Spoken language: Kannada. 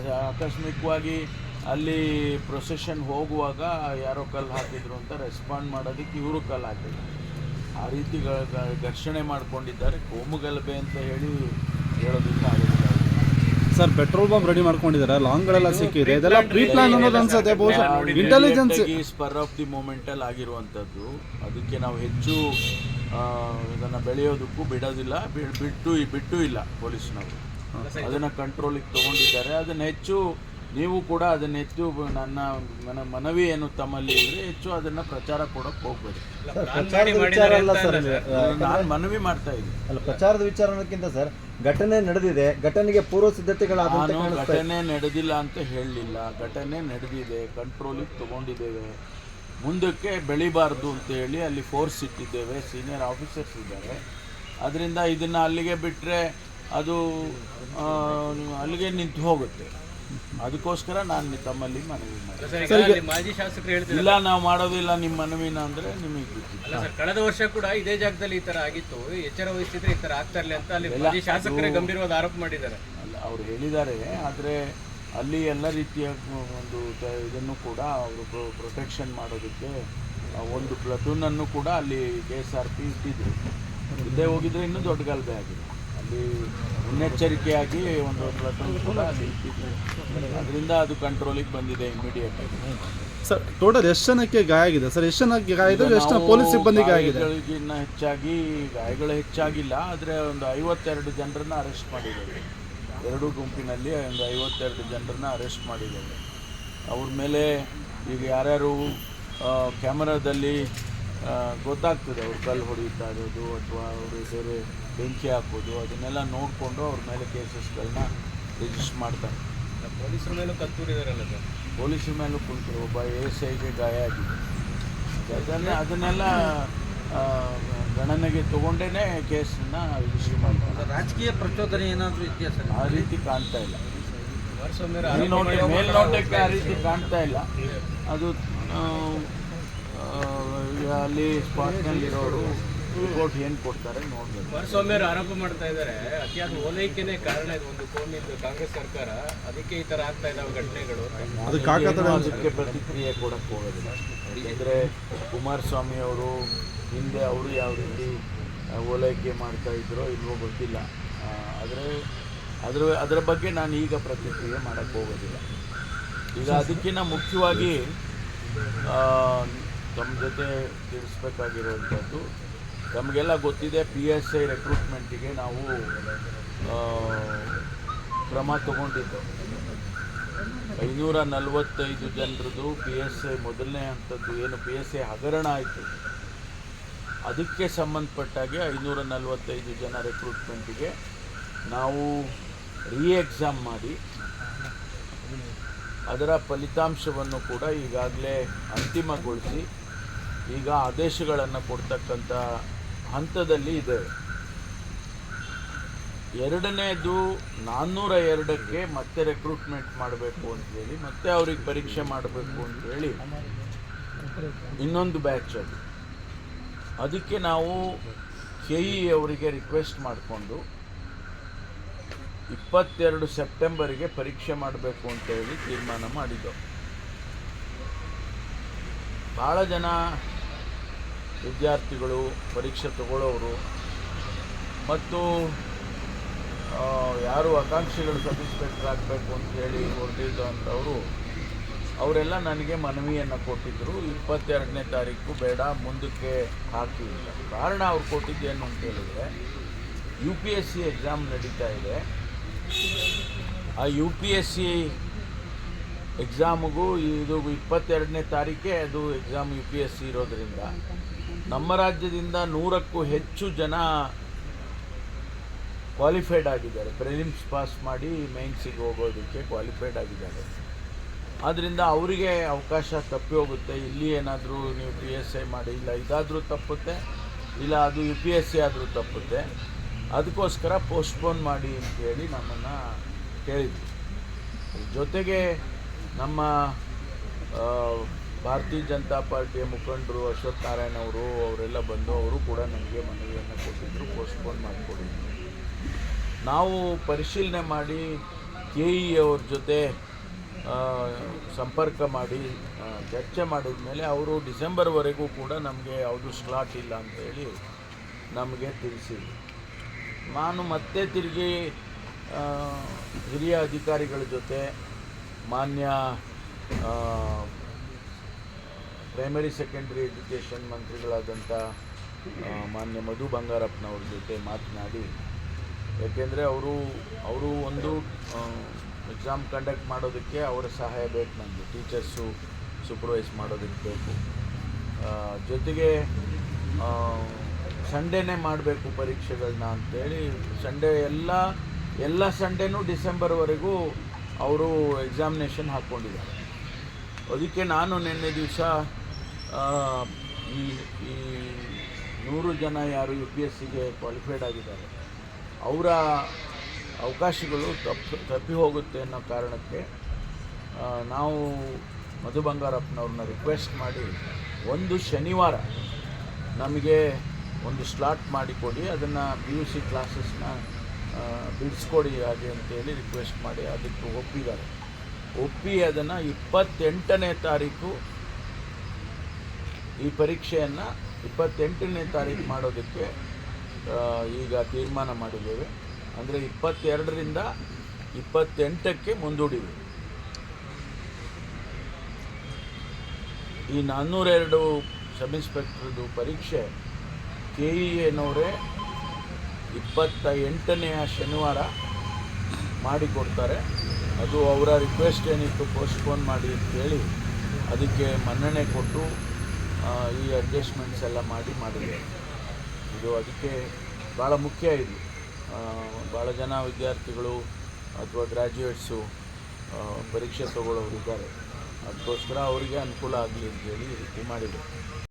ಆಕಸ್ಮಿಕವಾಗಿ ಅಲ್ಲಿ ಪ್ರೊಸೆಷನ್ ಹೋಗುವಾಗ ಯಾರೋ ಕಲ್ಲು ಹಾಕಿದ್ರು ಅಂತ ರೆಸ್ಪಾಂಡ್ ಮಾಡೋದಕ್ಕೆ ಇವರು ಕಲ್ಲು ಹಾಕಿದ್ರು. ಆ ರೀತಿ ಘರ್ಷಣೆ ಮಾಡ್ಕೊಂಡಿದ್ದಾರೆ. ಕೋಮುಗಲಭೆ ಅಂತ ಹೇಳಿ ಹೇಳೋದಕ್ಕೆ ಆಗೋದಿಲ್ಲ. ಸರ್ ಪೆಟ್ರೋಲ್ ಬಾಂಬ್ ರೆಡಿ ಮಾಡ್ಕೊಂಡಿದ್ದಾರೆ. ಲಾಂಗ್ಗಳೆಲ್ಲ ಸಿಕ್ಕಿದೆ. ಇದೆಲ್ಲ ಪ್ರೀ ಪ್ಲಾನ್ ಅನ್ನೋದು ಅನ್ಸುತ್ತೆ ಬಹುಶಃ. ಇಂಟೆಲಿಜೆನ್ಸ್ ಸ್ಪರ್ ಆಫ್ ದಿ ಮೂಮೆಂಟಲ್ಲಿ ಆಗಿರುವಂಥದ್ದು. ಅದಕ್ಕೆ ನಾವು ಹೆಚ್ಚು ಇದನ್ನು ಬೆಳೆಯೋದಕ್ಕೂ ಬಿಡೋದಿಲ್ಲ. ಬಿಟ್ಟು ಬಿಟ್ಟು ಇಲ್ಲ ಪೊಲೀಸ್ನವರು. ಅದನ್ನು ಕಂಟ್ರೋಲಿಗೆ ತಗೊಂಡಿದ್ದಾರೆ. ಅದನ್ನು ಹೆಚ್ಚು ನೀವು ಕೂಡ ಅದನ್ನ ಹೆಚ್ಚು ನನ್ನ ನನ್ನ ಮನವಿ ಏನು ತಮ್ಮಲ್ಲಿ ಇದ್ರೆ ಹೆಚ್ಚು ಅದನ್ನ ಪ್ರಚಾರ ಹೋಗ್ಬೇಡಿ. ಅಲ್ಲ ಸರ್ ನಾನು ಮನವಿ ಮಾಡ್ತಾ ಇದ್ದೀನಿ. ಅಲ್ಲ ಪ್ರಚಾರದ ವಿಚಾರಕ್ಕಿಂತ ಅನ್ನೋದಕ್ಕಿಂತ ಸರ್ ಘಟನೆ ನಡೆದಿದೆ. ಘಟನೆಗೆ ಪೂರ್ವ ಸಿದ್ಧತೆಗಳ ಘಟನೆ ನಡೆದಿಲ್ಲ ಅಂತ ಹೇಳಲಿಲ್ಲ. ಘಟನೆ ನಡೆದಿದೆ ಕಂಟ್ರೋಲಿಗೆ ತಗೊಂಡಿದ್ದೇವೆ. ಮುಂದಕ್ಕೆ ಬೆಳಿಬಾರ್ದು ಅಂತ ಹೇಳಿ ಅಲ್ಲಿ ಫೋರ್ಸ್ ಇಟ್ಟಿದ್ದೇವೆ. ಸೀನಿಯರ್ ಆಫೀಸರ್ಸ್ ಇದ್ದಾರೆ. ಅದರಿಂದ ಇದನ್ನು ಅಲ್ಲಿಗೆ ಬಿಟ್ಟರೆ ಅದು ಆ, ಅಲ್ಲಿಗೆ ನಿಂತು ಹೋಗುತ್ತೆ. ಅದಕ್ಕೋಸ್ಕರ ನಾನು ತಮ್ಮಲ್ಲಿ ಮನವಿ ಮಾಡಿ ಸರ್ ಅಲ್ಲಿ ಮಾಜಿ ಶಾಸಕರು ಹೇಳ್ತಿದ್ದಾರೆ. ಇಲ್ಲ ನಾವು ಮಾಡೋದಿಲ್ಲ ನಿಮ್ಮ ಮನವಿನ ಅಂದ್ರೆ ನಿಮಗೆ ಬಿಟ್ಟಿದ್ದು ಅಲ್ಲ ಸರ್ ಕಳೆದ ವರ್ಷ ಕೂಡ ಇದೇ ಜಾಗದಲ್ಲಿ ಈ ತರ ಆಗಿತ್ತು. ಎಚ್ಚರ ವಹಿಸಿದ್ರೆ ಈ ತರ ಆಗ್ತಾ ಇರಲಿ ಅಂತ ಅಲ್ಲಿ ಮಾಜಿ ಶಾಸಕರೇ ಗಂಭೀರವಾದ ಆರೋಪ ಮಾಡಿದ್ದಾರೆ. ಅಲ್ಲ ಅವ್ರು ಹೇಳಿದ್ದಾರೆ ಆದರೆ ಅಲ್ಲಿ ಎಲ್ಲ ರೀತಿಯ ಒಂದು ಇದನ್ನು ಕೂಡ ಅವರು ಪ್ರೊಟೆಕ್ಷನ್ ಮಾಡೋದಕ್ಕೆ ಒಂದು ಪ್ಲಟೂನನ್ನು ಕೂಡ ಅಲ್ಲಿ ಕೆ ಎಸ್ ಆರ್ ಪಿ ಇಟ್ಟಿದ್ರು. ಹೋಗಿದ್ರೆ ಇನ್ನೂ ದೊಡ್ಡ ಗಲಭೆ ಆಗಿದೆ. ಮುನ್ನೆಚ್ಚರಿಕೆಯಾಗಿ ಒಂದು ಪ್ರಕರಣ ಕೂಡ ಅಲ್ಲಿ ಅದರಿಂದ ಅದು ಕಂಟ್ರೋಲಿಗೆ ಬಂದಿದೆ ಇಮಿಡಿಯೇಟ್ ಸರ್ ಟೋಟಲ್ ಎಷ್ಟು ಜನಕ್ಕೆ ಗಾಯ ಆಗಿದೆ. ಸರ್ ಎಷ್ಟು ಜನಕ್ಕೆ ಗಾಯ ಇದೆ ಎಷ್ಟು ಪೊಲೀಸ್ ಸಿಬ್ಬಂದಿಗೆ ಆಗಿದೆ. ಗಾಯಗಳಿಗಿನ್ನ ಹೆಚ್ಚಾಗಿ ಗಾಯಗಳು ಹೆಚ್ಚಾಗಿಲ್ಲ ಆದರೆ ಒಂದು ಐವತ್ತೆರಡು ಜನರನ್ನ ಅರೆಸ್ಟ್ ಮಾಡಿದ್ದಾರೆ. ಎರಡು ಗುಂಪಿನಲ್ಲಿ ಒಂದು ಐವತ್ತೆರಡು ಜನರನ್ನ ಅರೆಸ್ಟ್ ಮಾಡಿದ್ದಾರೆ. ಅವ್ರ ಮೇಲೆ ಈಗ ಯಾರ್ಯಾರು ಕ್ಯಾಮರಾದಲ್ಲಿ ಗೊತ್ತಾಗ್ತದೆ ಅವ್ರು ಕಲ್ಲು ಹೊಡೆಯುತ್ತಾ ಇರೋದು ಅಥವಾ ಅವರು ಬೇರೆ ಬೆಂಕಿ ಹಾಕೋದು ಅದನ್ನೆಲ್ಲ ನೋಡಿಕೊಂಡು ಅವ್ರ ಮೇಲೆ ಕೇಸಸ್ಗಳನ್ನ ರಿಜಿಸ್ಟರ್ ಮಾಡ್ತಾರೆ. ಪೊಲೀಸರ ಮೇಲೂ ಕತ್ತೂರಿದಾರಲ್ಲ ಸರ್? ಪೊಲೀಸರ ಮೇಲೂ ಕುಂತರು ಒಬ್ಬ ಎ ಎಸ್ ಐಗೆ ಗಾಯ ಆಗಿದೆ. ಅದನ್ನ ಅದನ್ನೆಲ್ಲ ಗಣನೆಗೆ ತಗೊಂಡೇ ಕೇಸನ್ನ ರಿಜಿಸ್ಟರ್ ಮಾಡ್ತಾರೆ. ರಾಜಕೀಯ ಪ್ರಚೋದನೆ ಏನಾದರೂ ಇದೆಯಾ ಸರ್? ಆ ರೀತಿ ಕಾಣ್ತಾ ಇಲ್ಲ. ಮೇಲ್ನೋಟಕ್ಕೆ ಆ ರೀತಿ ಕಾಣ್ತಾ ಇಲ್ಲ. ಅದು ಅಲ್ಲಿ ಸ್ಪಾಟ್ನಲ್ಲಿರೋರು ರಿಪೋರ್ಟ್ ಏನು ಕೊಡ್ತಾರೆ ನೋಡ್ಬೇಕು. ಕುಮಾರಸ್ವಾಮಿ ಅವರು ಆರೋಪ ಮಾಡ್ತಾ ಇದ್ದಾರೆ ಅತಿಯಾದ ಓಲೈಕೆನೇ ಕಾರಣ ಇದು ಒಂದು ಕೋಮಿದ್ದು ಕಾಂಗ್ರೆಸ್ ಸರ್ಕಾರ. ಅದಕ್ಕೆ ಈ ತರ ಆಗ್ತಾ ಇದಾವೆ ಘಟನೆಗಳು. ಅದಕ್ಕೆ ಪ್ರತಿಕ್ರಿಯೆ ಕೊಡಕ್ಕೆ ಹೋಗೋದಿಲ್ಲ. ಯಾಕೆಂದರೆ ಕುಮಾರಸ್ವಾಮಿ ಅವರು ಹಿಂದೆ ಅವರು ಯಾವ ರೀತಿ ಓಲೈಕೆ ಮಾಡ್ತಾ ಇದ್ರೋ ಇಲ್ವೋ ಗೊತ್ತಿಲ್ಲ. ಆದರೆ ಅದರ ಅದರ ಬಗ್ಗೆ ನಾನು ಈಗ ಪ್ರತಿಕ್ರಿಯೆ ಮಾಡೋಕ್ಕೆ ಹೋಗೋದಿಲ್ಲ. ಈಗ ಅದಕ್ಕಿಂತ ಮುಖ್ಯವಾಗಿ ತಮ್ಮ ಜೊತೆ ತಿಳಿಸ್ಬೇಕಾಗಿರುವಂಥದ್ದು ನಮಗೆಲ್ಲ ಗೊತ್ತಿದೆ ಪಿ ಎಸ್ ಐ ರೆಕ್ರೂಟ್ಮೆಂಟಿಗೆ ನಾವು ಕ್ರಮ ತಗೊಂಡಿದ್ದು. ಐನೂರ ನಲವತ್ತೈದು ಜನರದು ಪಿ ಎಸ್ ಐ ಮೊದಲನೇ ಹಂತದ್ದು ಏನು ಪಿ ಎಸ್ ಐ ಹಗರಣ ಆಯಿತು. ಅದಕ್ಕೆ ಸಂಬಂಧಪಟ್ಟಾಗೆ ಐನೂರ ನಲವತ್ತೈದು ಜನ ರೆಕ್ರೂಟ್ಮೆಂಟಿಗೆ ನಾವು ರೀ ಎಕ್ಸಾಮ್ ಮಾಡಿ. ಅದರ ಫಲಿತಾಂಶವನ್ನು ಕೂಡ ಈಗಾಗಲೇ ಅಂತಿಮಗೊಳಿಸಿ, ಈಗ ಆದೇಶಗಳನ್ನು ಕೊಡ್ತಕ್ಕಂಥ ಹಂತದಲ್ಲಿ ಇದ್ದೇವೆ ಎರಡನೇದು ನಾನ್ನೂರ ಎರಡಕ್ಕೆ ಮತ್ತೆ ರೆಕ್ರೂಟ್ಮೆಂಟ್ ಮಾಡಬೇಕು ಅಂತೇಳಿ ಮತ್ತೆ ಅವ್ರಿಗೆ ಪರೀಕ್ಷೆ ಮಾಡಬೇಕು ಅಂತೇಳಿ ಇನ್ನೊಂದು ಬ್ಯಾಚ್ ಅದು. ಅದಕ್ಕೆ ನಾವು ಕೆ ಇ ಅವರಿಗೆ ರಿಕ್ವೆಸ್ಟ್ ಮಾಡಿಕೊಂಡು ಇಪ್ಪತ್ತೆರಡು ಸೆಪ್ಟೆಂಬರಿಗೆ ಪರೀಕ್ಷೆ ಮಾಡಬೇಕು ಅಂತೇಳಿ ತೀರ್ಮಾನ ಮಾಡಿದ್ದೆವು ಭಾಳ ಜನ ವಿದ್ಯಾರ್ಥಿಗಳು ಪರೀಕ್ಷೆ ತಗೊಳ್ಳೋರು ಮತ್ತು ಯಾರು ಆಕಾಂಕ್ಷಿಗಳು ಸಬ್ ಆಗಬೇಕು ಅಂತೇಳಿ ಹೊರಟಿದ್ದಂಥವರು ಅವರೆಲ್ಲ ನನಗೆ ಮನವಿಯನ್ನು ಕೊಟ್ಟಿದ್ದರು ಇಪ್ಪತ್ತೆರಡನೇ ತಾರೀಕು ಬೇಡ, ಮುಂದಕ್ಕೆ ಹಾಕಿ ಕಾರಣ ಅವ್ರು ಕೊಟ್ಟಿದ್ದೇನು ಅಂತ ಹೇಳಿದರೆ, U P S C exam ನಡೀತಾ ಇದೆ. ಆ ಯು ಪಿ ಎಸ್ ಸಿ ಎಕ್ಸಾಮಿಗೂ ಇದು ಇಪ್ಪತ್ತೆರಡನೇ ತಾರೀಕೆ ಅದು exam U P S C ಇರೋದ್ರಿಂದ. ನಮ್ಮ ರಾಜ್ಯದಿಂದ ನೂರಕ್ಕೂ ಹೆಚ್ಚು ಜನ ಕ್ವಾಲಿಫೈಡ್ ಆಗಿದ್ದಾರೆ. ಪ್ರಿಲಿಮ್ಸ್ ಪಾಸ್ ಮಾಡಿ ಮೇನ್ಸಿಗೆ ಹೋಗೋದಕ್ಕೆ ಕ್ವಾಲಿಫೈಡ್ ಆಗಿದ್ದಾರೆ. ಆದ್ದರಿಂದ ಅವರಿಗೆ ಅವಕಾಶ ತಪ್ಪಿ ಹೋಗುತ್ತೆ. ಇಲ್ಲಿ ಏನಾದರೂ ನೀವು ಪಿ ಎಸ್ ಐ ಮಾಡಿ, ಇಲ್ಲ ಇದಾದರೂ ತಪ್ಪುತ್ತೆ, ಇಲ್ಲ ಅದು ಯು ಪಿ ಎಸ್ ಸಿ ಆದರೂ ತಪ್ಪುತ್ತೆ. ಅದಕ್ಕೋಸ್ಕರ ಪೋಸ್ಟ್ಪೋನ್ ಮಾಡಿ ಅಂತೇಳಿ ನಮ್ಮನ್ನು ಕೇಳಿದ್ವಿ. ಜೊತೆಗೆ ನಮ್ಮ ಭಾರತೀಯ ಜನತಾ ಪಾರ್ಟಿಯ ಮುಖಂಡರು ಅಶ್ವಥ್ ನಾರಾಯಣ ಅವರು, ಅವರೆಲ್ಲ ಬಂದು ಅವರು ಕೂಡ ನಮಗೆ ಮನವಿಯನ್ನು ಕೊಟ್ಟಿದ್ದರು ಪೋಸ್ಟ್ಪೋನ್ ಮಾಡಿಕೊಡಿ. ನಾವು ಪರಿಶೀಲನೆ ಮಾಡಿ ಕೆ ಇ ಅವ್ರ ಜೊತೆ ಸಂಪರ್ಕ ಮಾಡಿ ಚರ್ಚೆ ಮಾಡಿದ ಮೇಲೆ ಅವರು ಡಿಸೆಂಬರ್ವರೆಗೂ ಕೂಡ ನಮಗೆ ಯಾವುದು ಸ್ಲಾಟ್ ಇಲ್ಲ ಅಂತೇಳಿ ನಮಗೆ ತಿಳಿಸಿದ್ರು. ನಾನು ಮತ್ತೆ ತಿರುಗಿ ಹಿರಿಯ ಅಧಿಕಾರಿಗಳ ಜೊತೆ ಮಾನ್ಯ ಪ್ರೈಮರಿ ಸೆಕೆಂಡ್ರಿ ಎಜುಕೇಷನ್ ಮಂತ್ರಿಗಳಾದಂಥ ಮಾನ್ಯ ಮಧು ಬಂಗಾರಪ್ಪನವ್ರ ಜೊತೆ ಮಾತನಾಡಿ. ಯಾಕೆಂದರೆ ಅವರು ಅವರು ಒಂದು ಎಕ್ಸಾಮ್ ಕಂಡಕ್ಟ್ ಮಾಡೋದಕ್ಕೆ ಅವರ ಸಹಾಯ ಬೇಕು ನನಗೆ ಟೀಚರ್ಸು ಸೂಪರ್ವೈಸ್ ಮಾಡೋದಕ್ಕೆ ಬೇಕು. ಜೊತೆಗೆ ಸಂಡೇನೇ ಮಾಡಬೇಕು ಪರೀಕ್ಷೆಗಳನ್ನ ಅಂತೇಳಿ ಸಂಡೇ ಎಲ್ಲ ಎಲ್ಲ ಸಂಡೇನೂ ಡಿಸೆಂಬರ್ವರೆಗೂ ಅವರು ಎಕ್ಸಾಮಿನೇಷನ್ ಹಾಕ್ಕೊಂಡಿದ್ದಾರೆ. ಅದಕ್ಕೆ ನಾನು ನಿನ್ನೆ ದಿವಸ ಈ ಈ ನೂರು ಜನ ಯಾರು ಯು ಪಿ ಎಸ್ ಸಿಗೆ ಕ್ವಾಲಿಫೈಡ್ ಆಗಿದ್ದಾರೆ, ಅವರ ಅವಕಾಶಗಳು ತಪ್ಪು, ತಪ್ಪಿ ಹೋಗುತ್ತೆ ಅನ್ನೋ ಕಾರಣಕ್ಕೆ ನಾವು ಮಧು ಬಂಗಾರಪ್ಪನವ್ರನ್ನ ರಿಕ್ವೆಸ್ಟ್ ಮಾಡಿ, ಒಂದು ಶನಿವಾರ ನಮಗೆ ಒಂದು ಸ್ಲಾಟ್ ಮಾಡಿಕೊಡಿ, ಅದನ್ನು ಪಿ ಯು ಸಿ ಕ್ಲಾಸಸ್ನ ಬಿಡಿಸ್ಕೊಡಿ ಹಾಗೆ ಅಂತೇಳಿ ರಿಕ್ವೆಸ್ಟ್ ಮಾಡಿ, ಅದಕ್ಕೆ ಒಪ್ಪಿದ್ದಾರೆ. ಒಪ್ಪಿ ಅದನ್ನು ಇಪ್ಪತ್ತೆಂಟನೇ ತಾರೀಕು ಈ ಪರೀಕ್ಷೆಯನ್ನು ಇಪ್ಪತ್ತೆಂಟನೇ ತಾರೀಕು ಮಾಡೋದಕ್ಕೆ ಈಗ ತೀರ್ಮಾನ ಮಾಡಿದ್ದೇವೆ. ಅಂದರೆ ಇಪ್ಪತ್ತೆರಡರಿಂದ ಇಪ್ಪತ್ತೆಂಟಕ್ಕೆ ಮುಂದೂಡಿವೆ ಈ ನಾನ್ನೂರೆರಡು ಸಬ್ ಇನ್ಸ್ಪೆಕ್ಟ್ರದ್ದು ಪರೀಕ್ಷೆ, ಕೆ ಇ ಎನವರೇ ಇಪ್ಪತ್ತ ಎಂಟನೆಯ ಶನಿವಾರ ಮಾಡಿಕೊಡ್ತಾರೆ. ಅದು ಅವರ ರಿಕ್ವೆಸ್ಟ್ ಏನಿತ್ತು ಪೋಸ್ಟ್ಪೋನ್ ಮಾಡಿ ಅಂತೇಳಿ ಅದಕ್ಕೆ ಮನ್ನಣೆ ಕೊಟ್ಟು ಈ ಅಡ್ಜಸ್ಟ್ಮೆಂಟ್ಸ್ ಎಲ್ಲ ಮಾಡಿ ಮಾಡಿದೆ. ಇದು ಅದಕ್ಕೆ ಭಾಳ ಮುಖ್ಯ ಇದು. ಭಾಳ ಜನ ವಿದ್ಯಾರ್ಥಿಗಳು ಅಥವಾ ಗ್ರ್ಯಾಜುಯೇಟ್ಸು ಪರೀಕ್ಷೆ ತಗೊಳ್ಳೋರು ಇದ್ದಾರೆ. ಅದಕ್ಕೋಸ್ಕರ ಅವರಿಗೆ ಅನುಕೂಲ ಆಗಲಿ ಅಂತೇಳಿ ಈ ರೀತಿ ಮಾಡಿದೆ.